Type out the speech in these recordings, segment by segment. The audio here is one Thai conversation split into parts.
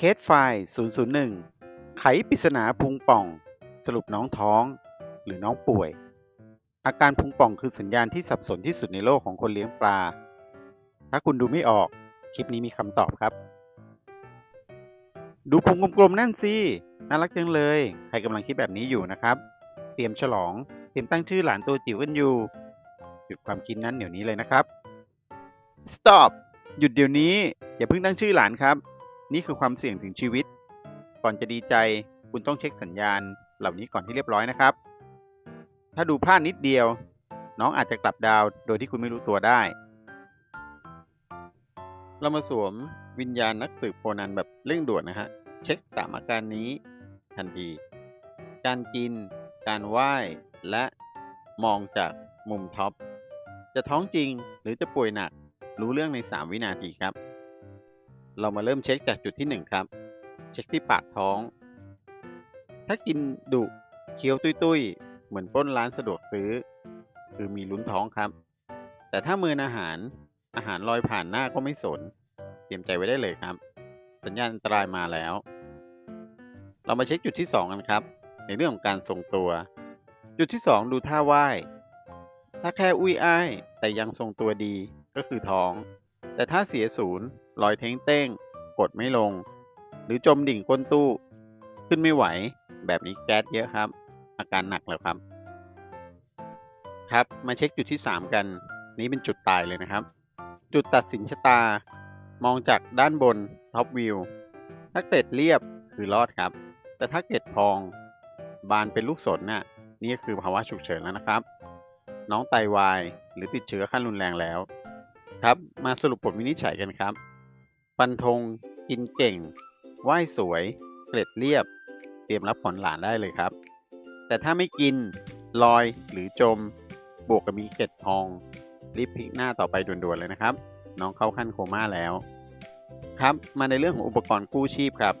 เคสไฟล์ 001 ไขปริศนาพุงป่อง สรุปน้องท้อง หรือน้องป่วย อาการพุงป่องคือสัญญาณที่สับสนที่สุดในโลกของคนเลี้ยงปลา ถ้าคุณดูไม่ออก คลิปนี้มีคำตอบครับ ดูพุงกลมๆนั่นสิ น่ารักจังเลย ใครกำลังคิดแบบนี้อยู่นะครับ เตรียมฉลอง เตรียมตั้งชื่อหลานตัวจิ๋วกันอยู่ หยุดความคิดนั้นเดี๋ยวนี้เลยนะครับ stop หยุดเดี๋ยวนี้ อย่าเพิ่งตั้งชื่อหลานครับ นี่คือความเสี่ยงถึงชีวิต ก่อนจะดีใจ คุณต้องเช็คสัญญาณ เหล่านี้ก่อนที่เรียบร้อยนะครับ ถ้าดูพลาดนิดเดียว น้องอาจจะกลับดาวโดยที่คุณไม่รู้ตัวได้ เรามาสวมวิญญาณนักสืบโคนันแบบเร่งด่วนนะฮะ เช็คสามอาการนี้ทันที การกิน การไหว้ และมองจากมุมท็อป จะท้องจริงหรือจะป่วยหนัก รู้เรื่องใน 3 วินาทีครับ เรามาเริ่มเช็คจากจุดที่ 1 ครับ เช็คที่ปากท้อง ถ้ากินดุเคี้ยวตุ้ยๆ เหมือนปล้นร้านสะดวกซื้อ คือมีลุ้นท้องครับ แต่ถ้ามืออาหารอาหารลอยผ่านหน้าก็ไม่สน เตรียมใจไว้ได้เลยครับ สัญญาณอันตรายมาแล้ว เรามาเช็คจุดที่ 2 กันครับ ในเรื่องของการทรงตัว จุดที่ 2 ดูท่าไหว้ถ้าแค่อุ้ยอ้ายแต่ยังทรงตัวดีก็คือท้อง แต่ถ้าเสียศูนย์ ลอยเท้งเต้ง กดไม่ลง หรือจมดิ่งก้นตู้ ขึ้นไม่ไหว แบบนี้แก๊สเยอะครับ อาการหนักแล้วครับ ครับมาเช็คจุดที่ 3 กัน นี้เป็นจุดตายเลยนะครับ จุดตัดสินชะตา มองจากด้านบนท็อปวิวถ้าเกร็ดเรียบคือรอดครับ แต่ถ้าเกร็ดพอง บานเป็นลูกศรน่ะนี่คือภาวะฉุกเฉินแล้วนะครับ น้องไตวาย หรือติดเชื้อขั้นรุนแรงแล้ว ครับ มาสรุปผลวินิจฉัยกันครับ ฟันธงกินเก่งไหว้สวย เกล็ดเรียบ เตรียมรับผลหลานได้เลยครับ แต่ถ้าไม่กิน ลอยหรือจม บวกกับมีเกล็ดพอง รีบพลิกหน้าต่อไปด่วนๆเลยนะครับ น้องเข้าขั้นโคม่าแล้ว ครับ มาในเรื่องของอุปกรณ์กู้ชีพครับ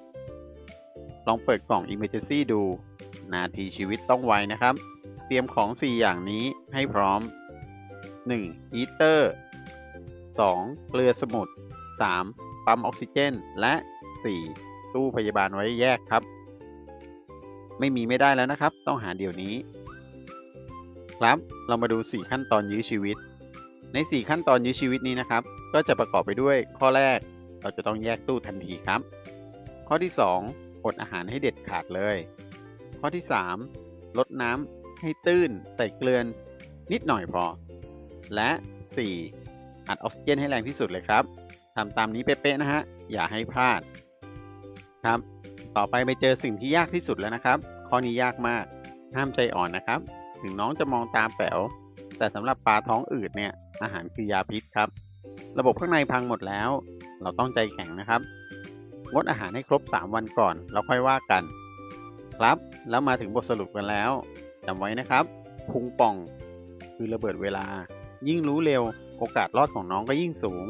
ลองเปิดกล่อง Emergency ดู นาทีชีวิตต้องไวนะครับ เตรียมของ 4 อย่างนี้ให้พร้อม 1. ฮีเตอร์ 2. เกลือสมุทร 3. ปั๊มออกซิเจน และ 4. ตู้พยาบาลไว้แยกครับ ไม่มีไม่ได้แล้วนะครับ ต้องหาเดี๋ยวนี้ ครับ เรามาดู 4 ขั้นตอนยื้อชีวิต ใน 4 ขั้นตอนยื้อชีวิตนี้นะครับ ก็จะประกอบไปด้วยข้อแรก เราจะต้องแยกตู้ทันทีครับ ข้อที่ 2 อดอาหารให้เด็ดขาดเลย ข้อที่ 3 ลดน้ำให้ตื้น ใส่เกลือนนิดหน่อยพอ และ 4. อัดออกซิเจนให้แรงที่สุดเลยครับ ทำตามนี้เป๊ะๆนะฮะ อย่าให้พลาดครับ ต่อไปไปเจอสิ่งที่ยากที่สุดแล้วนะครับ ข้อนี้ยากมาก ห้ามใจอ่อนนะครับ ถึงน้องจะมองตาแป๋ว แต่สำหรับปลาท้องอืดเนี่ย อาหารคือยาพิษครับ ระบบข้างในพังหมดแล้ว เราต้องใจแข็งนะครับ งดอาหารให้ครบ 3 วันก่อนเราค่อยว่ากัน ครับ แล้วมาถึงบทสรุปกันแล้วจำไว้นะครับ พุงป่อง คือระเบิดเวลา ยิ่งรู้เร็ว โอกาสรอดของน้องก็ยิ่งสูง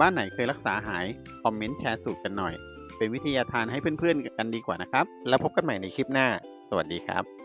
บ้านไหนเคยรักษาหาย คอมเมนต์แชร์สูตรกันหน่อย เป็นวิทยาทานให้เพื่อนๆกันดีกว่านะครับ แล้วพบกันใหม่ในคลิปหน้า สวัสดีครับ